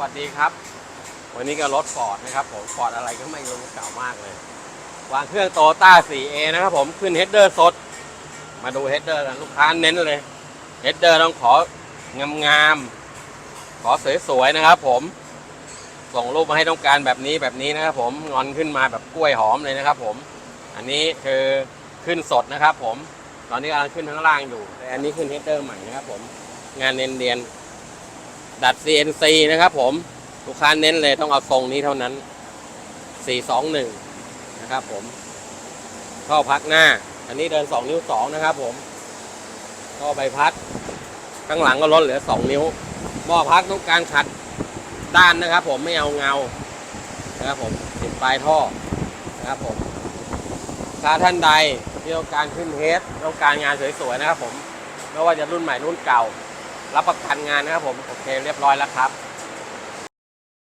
สวัสดีครับ วันนี้ก็รถฟอร์ดนะครับผมฟอร์ดอะไรก็ไม่รู้เก่ามากเลย วางเครื่องโตต้า 4A นะครับผมขึ้นเฮดเดอร์สด มาดูเฮดเดอร์กันลูกค้าเน้นเลยเฮดเดอร์ต้องของามๆขอสวยๆนะครับผม ส่งรูปมาให้ต้องการแบบนี้แบบนี้นะครับผมงอนขึ้นมาแบบกล้วยหอมเลยนะครับผม อันนี้คือขึ้นสดนะครับผม ตอนนี้กำลังขึ้นข้างล่างอยู่แต่อันนี้ขึ้นเฮดเดอร์ใหม่นะครับผมงานเน้นเรียนๆ ดัด CNC นะครับผม ลูกค้าเน้นเลยต้องเอาทรงนี้เท่านั้น 421 นะครับผม เข้าพักหน้า อันนี้เดิน 2 นิ้ว 2 นะครับผมก็ใบพัด ข้างหลังก็ลดเหลือ 2 นิ้วหม้อพักต้องการขัดด้านนะครับผมไม่เอาเงานะครับผมติดปลายท่อนะครับผมถ้าท่านใดที่ต้องการขึ้นเฮดต้องการงานสวยๆนะครับผมไม่ว่าจะรุ่นใหม่รุ่นเก่า รับประกันงานนะครับผมโอเคเรียบร้อยแล้วครับ